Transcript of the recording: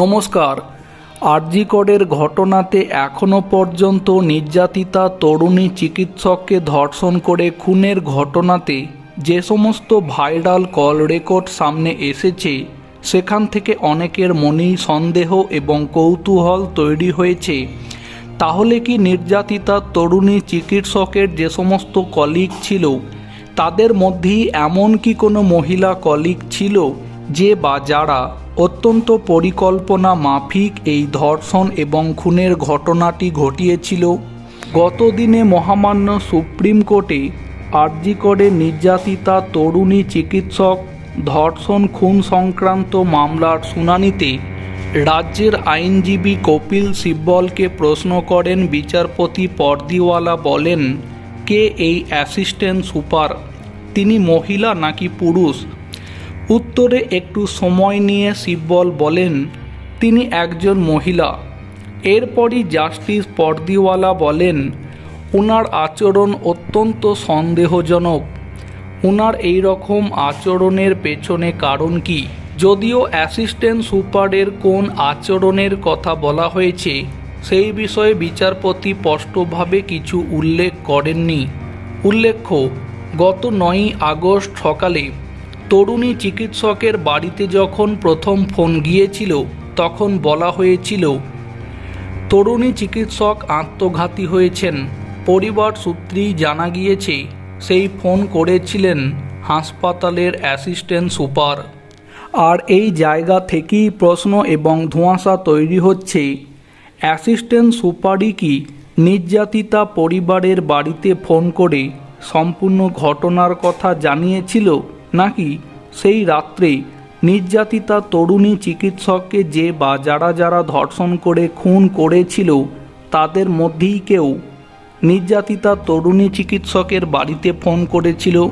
নমস্কার। আরজিকরের ঘটনাতে এখনও পর্যন্ত নির্যাতিতা তরুণী চিকিৎসককে ধর্ষণ করে খুনের ঘটনাতে যে সমস্ত ভাইরাল কল রেকর্ড সামনে এসেছে, সেখান থেকে অনেকের মনেই সন্দেহ এবং কৌতূহল তৈরি হয়েছে। তাহলে কি নির্যাতিতা তরুণী চিকিৎসকের যে সমস্ত কলিগ ছিল, তাদের মধ্যেই এমন কি কোনো মহিলা কলিগ ছিল? যে বা যারা অত্যন্ত পরিকল্পনা মাফিক এই ধর্ষণ এবং খুনের ঘটনাটি ঘটিয়েছিল, গতদিনে মহামান্য সুপ্রিম কোর্টে আরজি করে নির্যাতিতা তরুণী চিকিৎসক ধর্ষণ খুন সংক্রান্ত মামলার শুনানিতে রাজ্যের আইনজীবী কপিল সিব্বলকে প্রশ্ন করেন বিচারপতি পর্দিওয়ালা বলেন, কে এই অ্যাসিস্ট্যান্ট সুপার? তিনি মহিলা নাকি পুরুষ? উত্তরে একটু সময় নিয়ে সিব্বল বলেন, তিনি একজন মহিলা। এরপরই জাস্টিস পর্দিওয়ালা বলেন ওনার আচরণ অত্যন্ত সন্দেহজনক। ওনার এই রকম আচরণের পেছনে কারণ কি? যদিও অ্যাসিস্ট্যান্ট সুপারের কোন আচরণের কথা বলা হয়েছে, সেই বিষয়ে বিচারপতি স্পষ্টভাবে কিছু উল্লেখ করেননি। উল্লেখ্য, গত নয়ই আগস্ট সকালে তরুণী চিকিৎসকের বাড়িতে যখন প্রথম ফোন গিয়েছিল, তখন বলা হয়েছিল, তরুণী চিকিৎসক আত্মঘাতী হয়েছেন। পরিবার সূত্রেই জানা গিয়েছে, সেই ফোন করেছিলেন হাসপাতালের অ্যাসিস্ট্যান্ট সুপার। আর এই জায়গা থেকেই প্রশ্ন এবং ধোঁয়াশা তৈরি হচ্ছে, অ্যাসিস্ট্যান্ট সুপারই কি নির্যাতিতা পরিবারের বাড়িতে ফোন করে সম্পূর্ণ ঘটনার কথা জানিয়েছিল? নাকি সেই রাত্রে নির্যাতিতা তরুণী চিকিৎসককে যে বা যারা যারা ধর্ষণ করে, খুন করেছিল, তাদের মধ্যেই কেউ নির্যাতিতা তরুণী চিকিৎসকের বাড়িতে ফোন করেছিল?